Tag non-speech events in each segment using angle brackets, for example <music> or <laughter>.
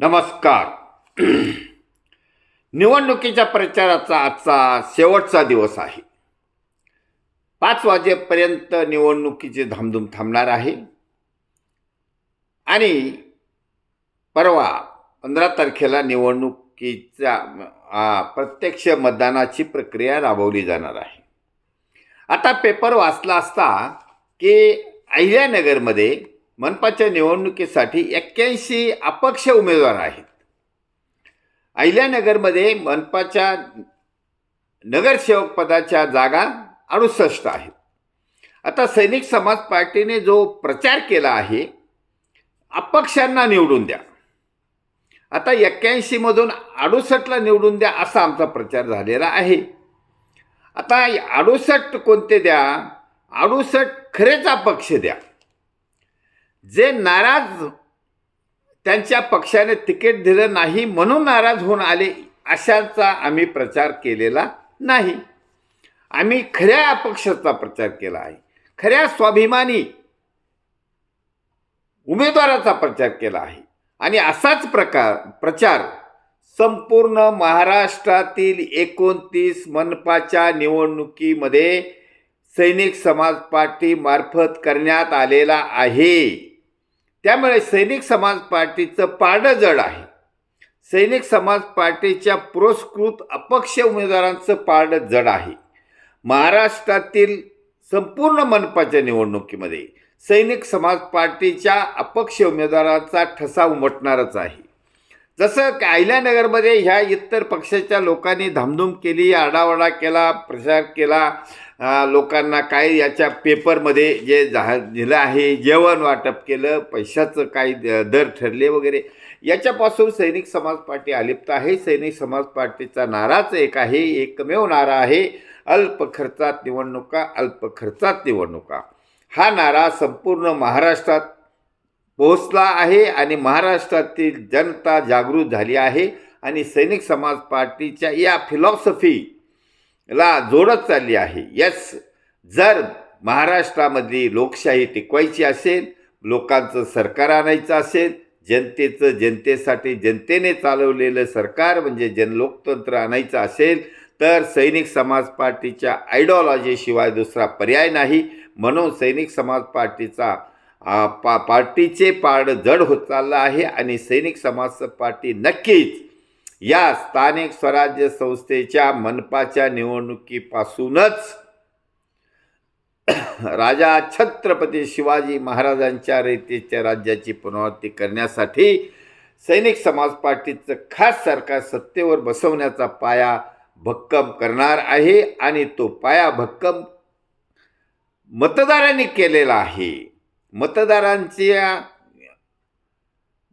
नमस्कार. <clears throat> निवडणुकीच्या प्रचाराचा आजचा शेवटचा दिवस आहे. पाच वाजेपर्यंत निवडणुकीची धामधूम थांबणार आहे. आणि परवा पंधरा तारखेला निवडणुकीच्या प्रत्यक्ष मतदानाची प्रक्रिया राबवली जाणार आहे. आता पेपर वाचला असता की अहिल्यानगरमध्ये मनपाच्या निवडणुकीसाठी एक्क्याऐंशी अपक्ष उमेदवार आहेत. अहिल्यानगरमध्ये मनपाच्या नगरसेवक पदाच्या जागा अडुसष्ट आहेत. आता सैनिक समाज पार्टीने जो प्रचार केला आहे अपक्षांना निवडून द्या. आता एक्क्याऐंशीमधून अडुसष्टला निवडून द्या असा आमचा प्रचार झालेला आहे. आता अडुसष्ट कोणते द्या? अडुसष्ट खरेच अपक्ष द्या. जे नाराज त्यांच्या पक्षाने तिकीट दिलं नाही म्हणून नाराज होऊन आले अशाचा आम्ही प्रचार केलेला नाही. आम्ही खऱ्या अपक्षाचा प्रचार केला आहे. खऱ्या स्वाभिमानी उमेदवाराचा प्रचार केला आहे. आणि असाच प्रकार प्रचार संपूर्ण महाराष्ट्रातील एकोणतीस मनपाच्या निवडणुकीमध्ये सैनिक समाज पार्टीमार्फत करण्यात आलेला आहे. त्यामुळे सैनिक समाज पार्टीचं पाडं जड आहे. सैनिक समाज पार्टीच्या पुरस्कृत अपक्ष उमेदवारांचं पारडं जड आहे. महाराष्ट्रातील संपूर्ण मनपाच्या निवडणुकीमध्ये सैनिक समाज पार्टीच्या अपक्ष उमेदवाराचा ठसा उमटणारच आहे. जसं कायल्यानगरमध्ये ह्या इतर पक्षाच्या लोकांनी धामधूम केली आडावाडा केला प्रचार केला लोकांना काय याच्या पेपरमध्ये जे जाहीर दिलं आहे जेवण वाटप केलं पैशाचं काय द- दर ठरले वगैरे याच्यापासून सैनिक समाज पार्टी अलिप्त आहे. सैनिक समाज पार्टीचा नाराच एक आहे एकमेव नारा आहे अल्प खर्चात निवडणुका अल्प खर्चात निवडणुका. हा नारा संपूर्ण महाराष्ट्रात पोहोचला आहे आणि महाराष्ट्रातील जनता जागृत झाली आहे आणि सैनिक समाज पार्टीच्या या फिलॉसॉफीला जोडत चालली आहे. यस जर महाराष्ट्रामधली लोकशाही टिकवायची असेल लोकांचं सरकार आणायचं असेल जनतेचं जनतेसाठी जनतेने चालवलेलं सरकार म्हणजे जनलोकतंत्र आणायचं असेल तर सैनिक समाज पार्टीच्या आयडिओलॉजीशिवाय दुसरा पर्याय नाही. म्हणून सैनिक समाज पार्टीचा पा पार्टीचे पाड जड होत चाललं आहे आणि सैनिक समाज पार्टी नक्कीच या स्थानिक स्वराज्य संस्थेच्या मनपाच्या निवडणुकीपासूनच <clears throat> राजा छत्रपती शिवाजी महाराजांच्या रीतीच्या राज्याची पुनरावृत्ती करण्यासाठी सैनिक समाज पार्टीचं खास सरकार सत्तेवर बसवण्याचा पाया भक्कम करणार आहे आणि तो पाया भक्कम मतदारांनी केलेला आहे. मतदारांच्या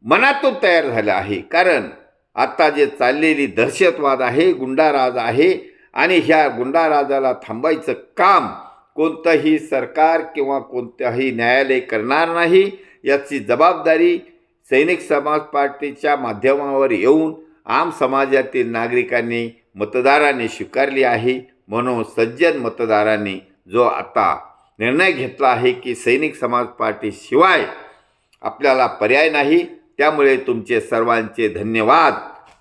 मनातून तयार झालं आहे. कारण आता जे चाललेली दहशतवाद आहे गुंडाराज आहे आणि ह्या गुंडाराजाला थांबायचं काम कोणतंही सरकार किंवा कोणतंही न्यायालय करणार नाही याची जबाबदारी सैनिक समाज पार्टीच्या माध्यमावर येऊन आम समाजातील नागरिकांनी मतदारांनी स्वीकारली आहे. म्हणून सज्जन मतदारांनी जो आता निर्णय घेतला आहे की सैनिक समाज पार्टीशिवाय आपल्याला पर्याय नाही. त्यामुळे तुमचे सर्वांचे धन्यवाद.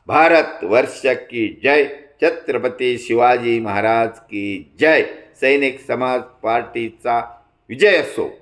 भारत वर्ष की जय. छत्रपती शिवाजी महाराज की जय. सैनिक समाज पार्टीचा विजय असो.